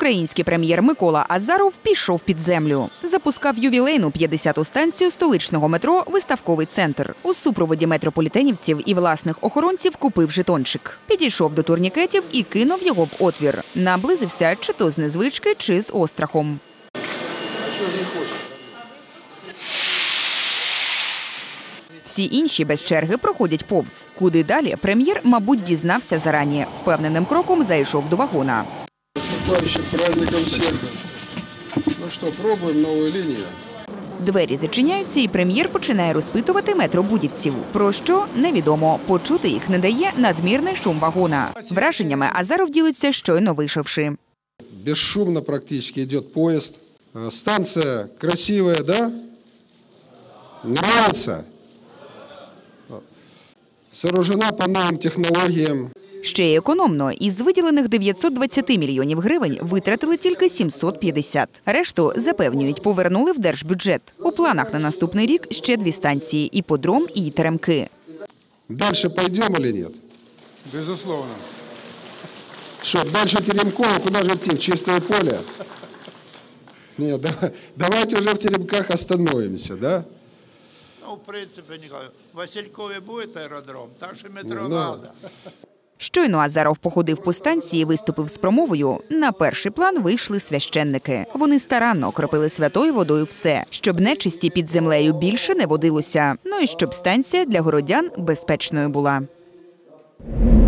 Український прем'єр Микола Азаров пішов під землю. Запускав ювілейну 50-ту станцію столичного метро Виставковий центр. У супроводі метрополітенівців і власних охоронців купив жетончик. Підійшов до турнікетів і кинув його в отвір. Наблизився чи то з незвички, чи з острахом. Всі інші без черги проходять повз. Куди далі прем'єр, мабуть, дізнався зарані. Впевненим кроком зайшов до вагона. Наступающим праздником всех. Ну что, пробуем новую линию. Двері зачиняються, і прем'єр починає розпитувати метробудівців. Про що невідомо. Почути їх не дає надмірний шум вагона. Враженнями Азаров ділиться щойно вийшовши. Бесшумно практически идет поезд. А, Станция красивая, да? Нравится? Сооружена по новым технологиям. Ще й економно. Із виділених 920 мільйонів гривень витратили тільки 750. Решту запевнюють, повернули в держбюджет. У планах на наступний рік ще дві станції: іподром і теремки. Дальше пойдем или нет? Безусловно. Что, дальше Теремкова, куда же идти? В чистое поле? Нет, да- давайте уже в Теремках остановимся, да? Ну, в принципі, в Василькові буде аеродром, там ще метро Ну, треба. Щойно Азаров походив по станції, виступив з промовою. На перший план вийшли священники. Вони старанно окропили святою водою все, щоб нечисті під землею більше не водилося. Ну і щоб станція для городян безпечною була.